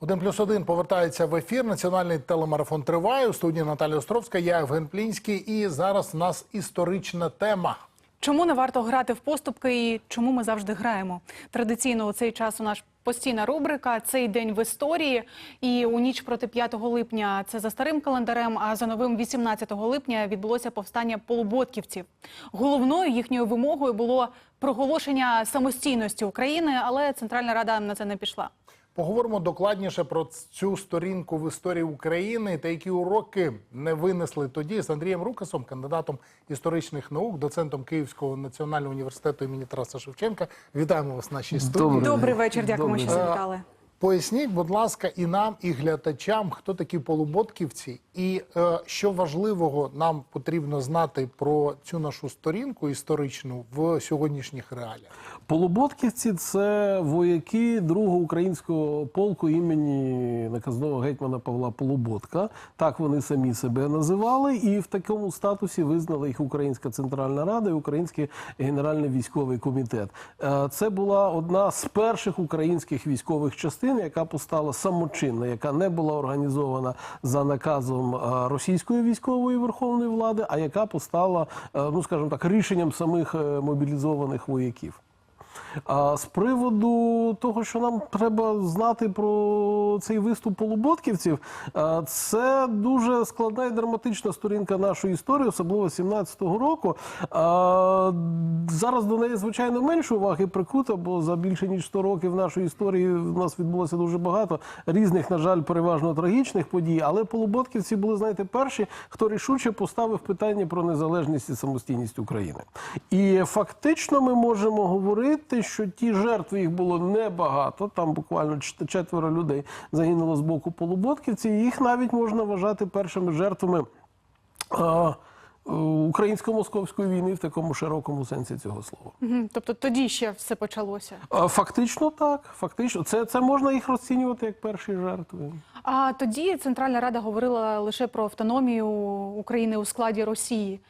Один плюс один повертається в ефір. Національний телемарафон триває. У студії Наталія Островська, я Євген Плінський. І зараз у нас історична тема. Чому не варто грати в поступки і чому ми завжди граємо? Традиційно у цей час у нас постійна рубрика Цей день в історії. І у ніч проти 5 липня це за старим календарем, а за новим 18 липня відбулося повстання полуботківців. Головною їхньою вимогою було проголошення самостійності України, але Центральна Рада на це не пішла. Поговоримо докладніше про цю сторінку в історії України та які уроки не винесли тоді з Андрієм Рукасом, кандидатом історичних наук, доцентом Київського національного університету імені Тараса Шевченка. Вітаємо вас в нашій студії. Добрий вечір. Дякуємо, Добрий що завітали. Поясніть, будь ласка, і нам, і глядачам, хто такі полуботківці, і е, що важливого нам потрібно знати про цю нашу сторінку історичну в сьогоднішніх реаліях. Полуботківці це вояки другого українського полку імені наказного гетьмана Павла Полуботка. Так вони самі себе називали, і в такому статусі визнали їх Українська Центральна Рада і Український Генеральний військовий комітет. Е, Це була одна з перших українських військових частин, яка постала самочинна, яка не була організована за наказом е, російської військової верховної влади, а яка постала, е, ну скажімо так, рішенням самих е, мобілізованих вояків. А з приводу того, що нам треба знати про цей виступ полуботківців, це дуже складна і драматична сторінка нашої історії, особливо 17-го року. Зараз до неї, звичайно, менше уваги прикута, бо за більше ніж 100 років нашої історії в нас відбулося дуже багато різних, на жаль, переважно трагічних подій. Але полуботківці були, знаєте, перші, хто рішуче поставив питання про незалежність і самостійність України. І фактично ми можемо говорити, що ті жертви їх було небагато. Там буквально четверо людей загинуло з боку полуботківців. І їх навіть можна вважати першими жертвами. а, Українсько-московської війни в такому широкому сенсі цього слова. Тобто тоді ще все почалося. Фактично так. Фактично, це, це можна їх розцінювати як перші жертви. А тоді Центральна Рада говорила лише про автономію України у складі Росії,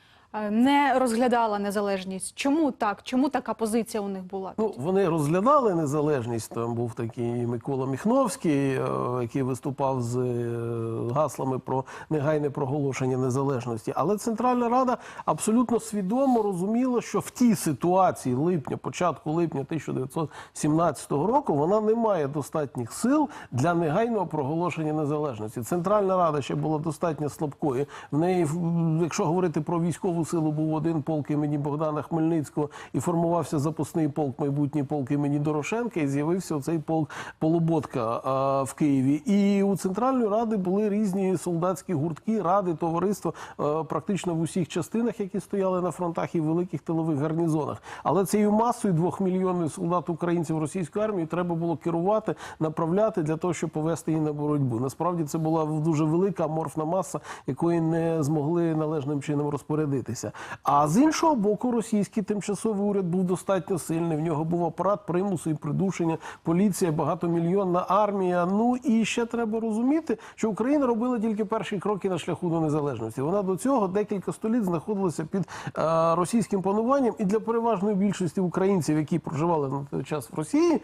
не розглядала незалежність. Чому так? Чому така позиція у них була? Ну, вони розглядали незалежність. Там був такий Микола Міхновський, е, який виступав з е, гаслами про негайне проголошення незалежності. Але Центральна Рада абсолютно свідомо розуміла, що в тій ситуації липня, початку липня 1917 року, вона не має достатніх сил для негайного проголошення незалежності. Центральна Рада ще була достатньо слабкою. В неї, якщо говорити про військову силу, був один полк імені Богдана Хмельницького і формувався запасний полк, майбутній полк імені Дорошенка, і з'явився оцей полк Полуботка а, в Києві. І у Центральної Ради були різні солдатські гуртки, ради, товариства практично в усіх частинах, які стояли на фронтах і в великих тилових гарнізонах. Але цією масою двохмільйонних солдат українців російської армії треба було керувати, направляти для того, щоб повести її на боротьбу. Насправді це була дуже велика аморфна маса, якої не змогли належним чином розпорядитися. А з іншого боку, російський тимчасовий уряд був достатньо сильний. В нього був апарат примусу і придушення, поліція, багатомільйонна армія. Ну і ще треба розуміти, що Україна робила тільки перші кроки на шляху до незалежності. Вона до цього декілька століть знаходилася під е, російським пануванням, і для переважної більшості українців, які проживали на той час в Росії, е,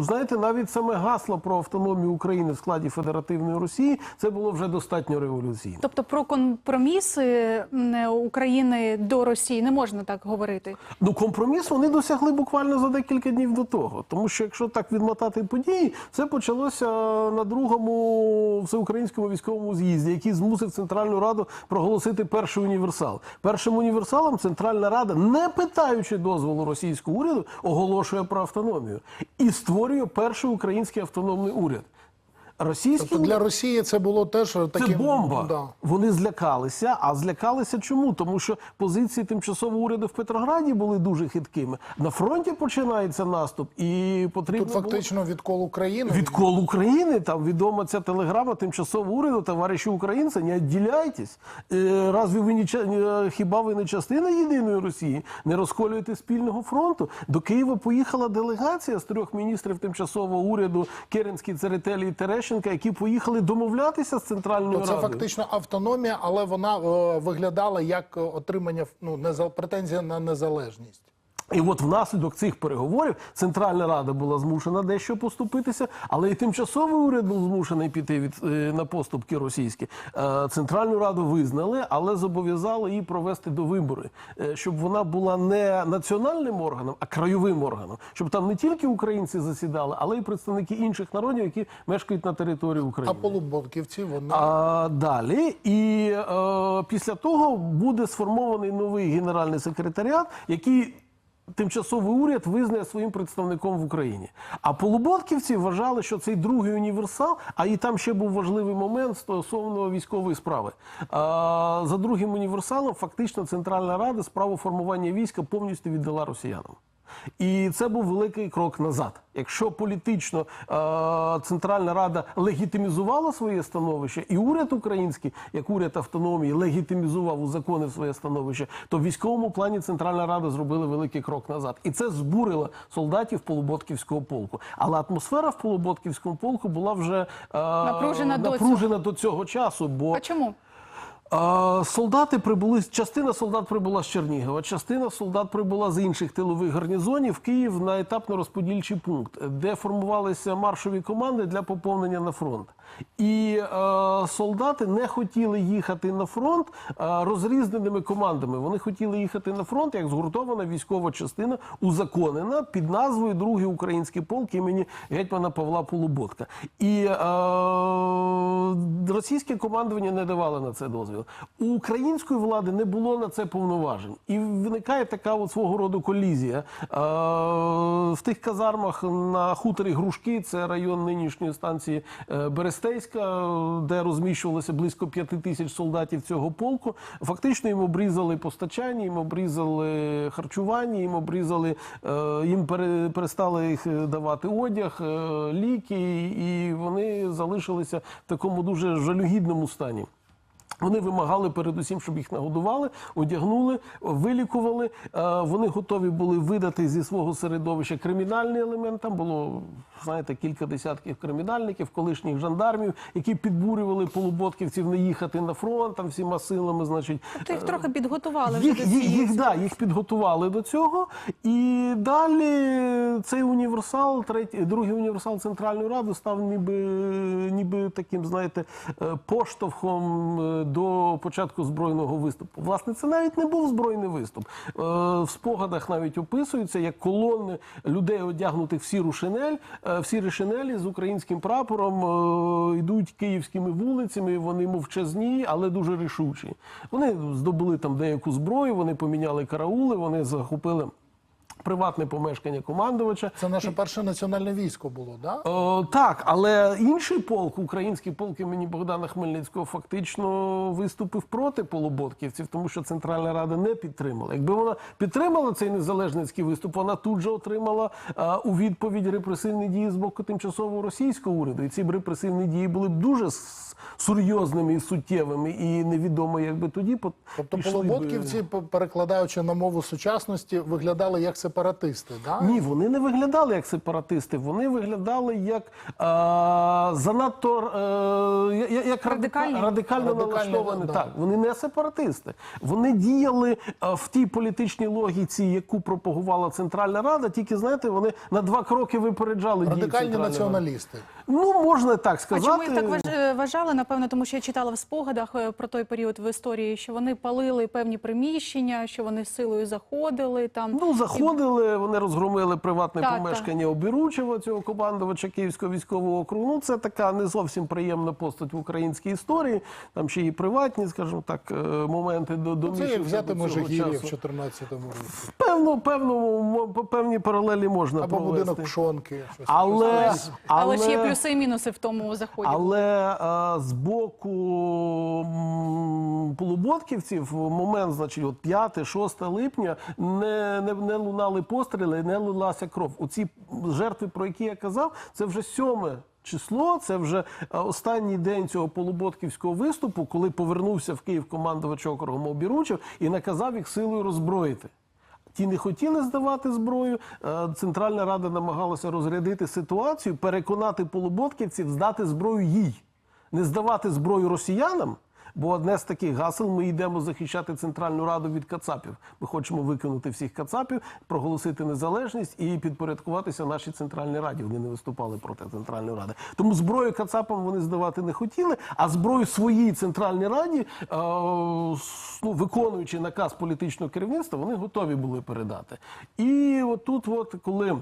знаєте, навіть саме гасло про автономію України в складі федеративної Росії це було вже достатньо революційно. Тобто про компроміси м, України до Росії не можна так говорити. Ну, компроміс вони досягли буквально за декілька днів до того. Тому що, якщо так відмотати події, це почалося на другому всеукраїнському військовому з'їзді, який змусив Центральну Раду проголосити перший універсал. Першим універсалом Центральна Рада, не питаючи дозволу російського уряду, оголошує про автономію і створює перший український автономний уряд. Російський Тобто для Росії це було теж це таким бомба. Да. Вони злякалися. А злякалися чому? Тому що позиції тимчасового уряду в Петрограді були дуже хиткими. На фронті починається наступ, і потрібно Тут було... фактично відкол України. Відкол України, там відома ця телеграма тимчасового уряду, товариші українці, не відділяйтесь. Е, Разве ви не хіба ви не частина єдиної Росії? Не розколюєте спільного фронту? До Києва поїхала делегація з трьох міністрів тимчасового уряду Керенський, Церетелі і Терещенка, які поїхали домовлятися з центральною радою. це фактично автономія, але вона е, виглядала як е, отримання ну, претензія на незалежність. І от внаслідок цих переговорів Центральна Рада була змушена дещо поступитися, але і тимчасовий уряд був змушений піти від е, на поступки російські. Е, Центральну Раду визнали, але зобов'язали її провести до вибори, е, щоб вона була не національним органом, а краєвим органом, щоб там не тільки українці засідали, але й представники інших народів, які мешкають на території України. А полуботківці вони А, далі, і е, після того буде сформований новий генеральний секретаріат, який тимчасовий уряд визнає своїм представником в Україні. А полуботківці вважали, що цей другий універсал, а і там ще був важливий момент стосовно військової справи. За другим універсалом фактично Центральна Рада справу формування війська повністю віддала росіянам. І це був великий крок назад. Якщо політично е, Центральна Рада легітимізувала своє становище, і уряд український, як уряд автономії, легітимізував узаконив своє становище, то в військовому плані Центральна Рада зробила великий крок назад. І це збурило солдатів Полуботківського полку. Але атмосфера в Полуботківському полку була вже е, Напружена до напружена до цього часу. Бо А чому? Солдати прибули, частина солдат прибула з Чернігова, частина солдат прибула з інших тилових гарнізонів Київ на етапно-розподільчий пункт, де формувалися маршові команди для поповнення на фронт. І е, солдати не хотіли їхати на фронт е, розрізненими командами. Вони хотіли їхати на фронт як згуртована військова частина, узаконена під назвою Другий український полк імені гетьмана Павла Полуботка. І е, російське командування не давало на це дозвіл. У української влади не було на це повноважень. І виникає така от свого роду колізія. Е, в тих казармах на хуторі Грушки, це район нинішньої станції е, Берестейська, де розміщувалося близько п'яти тисяч солдатів цього полку. Фактично їм обрізали постачання, їм обрізали харчування, їм обрізали, е, їм перестали їх давати одяг, ліки, і вони залишилися в такому дуже жалюгідному стані. Вони вимагали передусім, щоб їх нагодували, одягнули, вилікували. Е, Вони готові були видати зі свого середовища кримінальний елемент. Там було, знаєте, кілька десятків кримінальників, колишніх жандармів, які підбурювали полуботківців не їхати на фронт там всіма силами. Значить, То їх трохи підготували вже їх, до їх, цієї їх, да, їх підготували до цього. І далі цей універсал, третій, другий універсал Центральної Ради став ніби, ніби таким, знаєте, е, поштовхом е, до початку збройного виступу. Власне, це навіть не був збройний виступ. Е, В спогадах навіть описується, як колони людей, одягнутих в сіру шинель, е, в сірі шинелі з українським прапором е, йдуть київськими вулицями. Вони мовчазні, але дуже рішучі. Вони здобули там деяку зброю, вони поміняли караули, вони захопили. Приватне помешкання командувача. це наше перше національне військо було, да? О, так, але інший полк, український полк імені Богдана Хмельницького, фактично виступив проти полуботківців, тому що Центральна Рада не підтримала. Якби вона підтримала цей незалежницький виступ, вона тут же отримала а, у відповідь репресивні дії з боку тимчасового російського уряду. І ці б репресивні дії були б дуже серйозними і суттєвими, і невідомо, якби тоді Тобто пішли б- полуботківці, п- перекладаючи на мову сучасності, виглядали як сепаратисти, да? Ні, вони не виглядали як сепаратисти, вони виглядали як е, занадто е, я- я- як Радикальні. радика- радикально Радикальні, налаштовані. да. Так, вони не сепаратисти. Вони діяли е, в тій політичній логіці, яку пропагувала Центральна Рада. Тільки знаєте, вони на два кроки випереджали дії Радикальні Центральної Ради. націоналісти. Ну можна так А сказати. чому їх так важ- вважали? Напевно, тому що я читала в спогадах е, про той період в історії, що вони палили певні приміщення, що вони силою заходили там. Ну, заходили, вони розгромили приватне Так, помешкання Обіручева, цього командувача Київського військового округу. Ну, це така не зовсім приємна постать в українській історії. Там ще і приватні, скажімо так, е, моменти до Це домішуються як взяти до цього в часу. 14 році. Певно, певно, певні паралелі можна Або провести. будинок Пшонки. Щось Але, таке. Але, ж є плюси і мінуси в тому заході. Але е, з боку полуботківців момент, значить, от 5-6 липня не, не, не лунали постріли, не лилася кров. Оці жертви, про які я казав, це вже сьоме. Число це вже е, останній день цього полуботківського виступу, коли повернувся в Київ командувач округом Обіручев і наказав їх силою роззброїти. Ті не хотіли здавати зброю. Е, Центральна Рада намагалася розрядити ситуацію, переконати полуботківців здати зброю їй, не здавати зброю росіянам. Бо одне з таких гасел ми йдемо захищати Центральну Раду від Кацапів. Ми хочемо викинути всіх Кацапів, проголосити незалежність і підпорядкуватися нашій Центральній Раді. Вони не виступали проти Центральної Ради. Тому зброю Кацапам вони здавати не хотіли, а зброю своїй Центральній Раді, е, ну, виконуючи наказ політичного керівництва, вони готові були передати. І отут, от коли.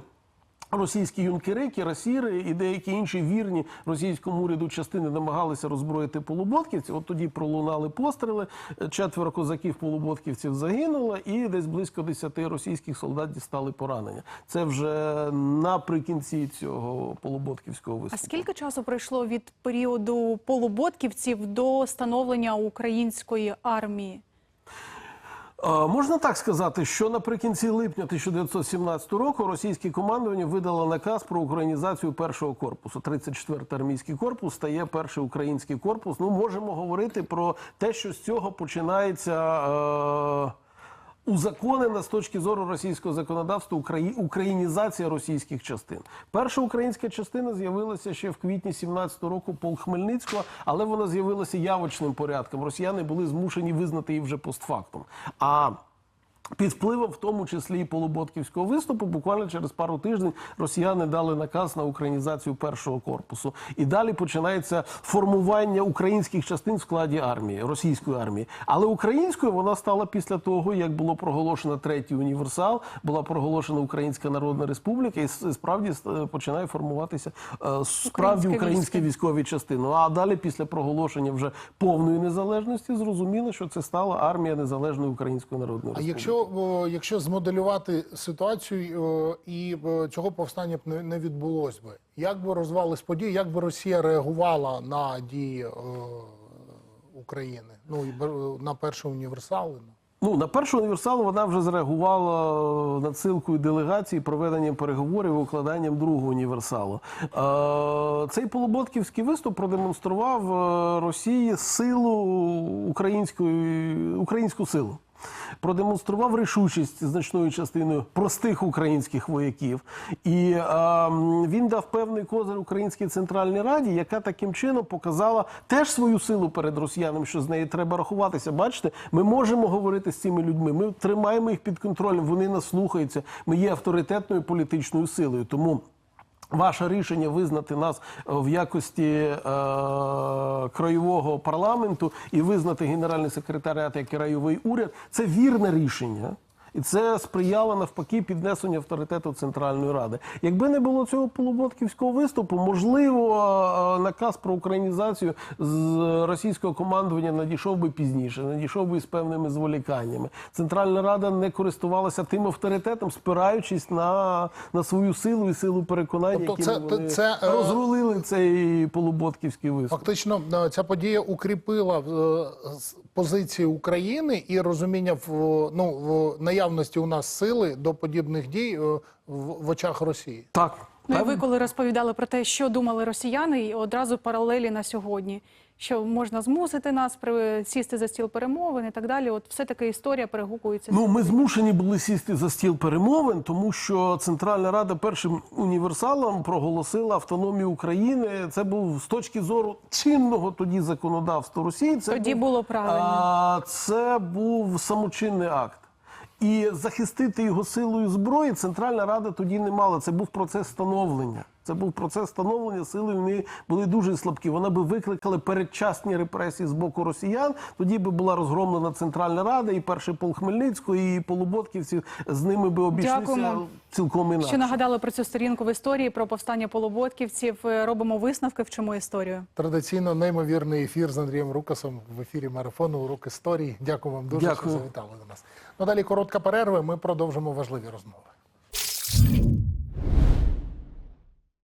Російські юнкери, кірасіри і деякі інші вірні російському уряду частини намагалися роззброїти полуботківців. От тоді пролунали постріли. Четверо козаків полуботківців загинуло, і десь близько десяти російських солдат дістали поранення. Це вже наприкінці цього полуботківського А скільки часу пройшло від періоду полуботківців до становлення української армії? Можна так сказати, що наприкінці липня 1917 року російське командування видало наказ про українізацію першого корпусу. 34-й армійський корпус стає перший український корпус. Ну, можемо говорити про те, що з цього починається. Е- Узаконена з точки зору російського законодавства Украї... українізація російських частин. Перша українська частина з'явилася ще в квітні 17-го року полк Хмельницького, але вона з'явилася явочним порядком. Росіяни були змушені визнати її вже постфактом. А під впливом, в тому числі і полуботківського виступу, буквально через пару тижнів росіяни дали наказ на українізацію першого корпусу. І далі починається формування українських частин в складі армії, російської армії. Але українською вона стала після того, як було проголошено третій універсал, була проголошена Українська Народна Республіка, і справді е, починає формуватися е, справді українські військові частини. Ну, А далі, після проголошення вже повної незалежності, зрозуміло, що це стала армія незалежної української народної А республіки. Якщо, якщо змоделювати ситуацію і о, цього повстання б не, відбулось би, як би розвались події, як би Росія реагувала на дії України? Ну і на перший універсал? Ну, на першу універсал вона вже зреагувала надсилкою делегації, проведенням переговорів, укладанням другого універсалу. Е, цей полуботківський виступ продемонстрував е, Росії силу української, українську силу. Продемонстрував рішучість значною частиною простих українських вояків, і е, він дав певний козир Українській Центральній Раді, яка таким чином показала теж свою силу перед росіянами, що з нею треба рахуватися. Бачите, ми можемо говорити з цими людьми. Ми тримаємо їх під контролем. Вони нас слухаються. Ми є авторитетною політичною силою. Тому. Ваше рішення визнати нас е, в якості е, краєвого парламенту і визнати генеральний секретаріат як краєвий уряд це вірне рішення. І це сприяло навпаки піднесенню авторитету Центральної Ради. Якби не було цього полуботківського виступу, можливо, наказ про українізацію з російського командування надійшов би пізніше, надійшов би з певними зволіканнями. Центральна Рада не користувалася тим авторитетом, спираючись на, на свою силу і силу переконання, Тобто якими це- вони це, е, розрулили цей полуботківський виступ. Фактично, е, ця подія укріпила е, позиції України і розуміння в ну в наявності у нас сили до подібних дій е, в, в очах Росії. Так. Ну, і ви коли розповідали про те, що думали росіяни, і одразу паралелі на сьогодні, що можна змусити нас при сісти за стіл перемовин і так далі. От все таки історія перегукується. Ну, ми змушені були сісти за стіл перемовин, тому що Центральна Рада першим універсалом проголосила автономію України. Це був з точки зору чинного тоді законодавства Росії. Це Тоді був, було правильно. А, це був самочинний акт. І захистити його силою зброї Центральна Рада тоді не мала. Це був процес становлення. Це був процес становлення сили. Вони були дуже слабкі. Вона би викликала передчасні репресії з боку росіян. Тоді би була розгромлена Центральна Рада, і перший полк Хмельницького, і полуботківці з ними би обійшлися Дякуємо. цілком інакше. Що нагадали про цю сторінку в історії про повстання полуботківців. Е, Робимо висновки, вчимо історію. Традиційно неймовірний ефір з Андрієм Рукасом в ефірі марафону Урок історії. Дякую вам дуже, Дякую. що завітали до нас. Ну далі коротка перерва. Ми продовжимо важливі розмови.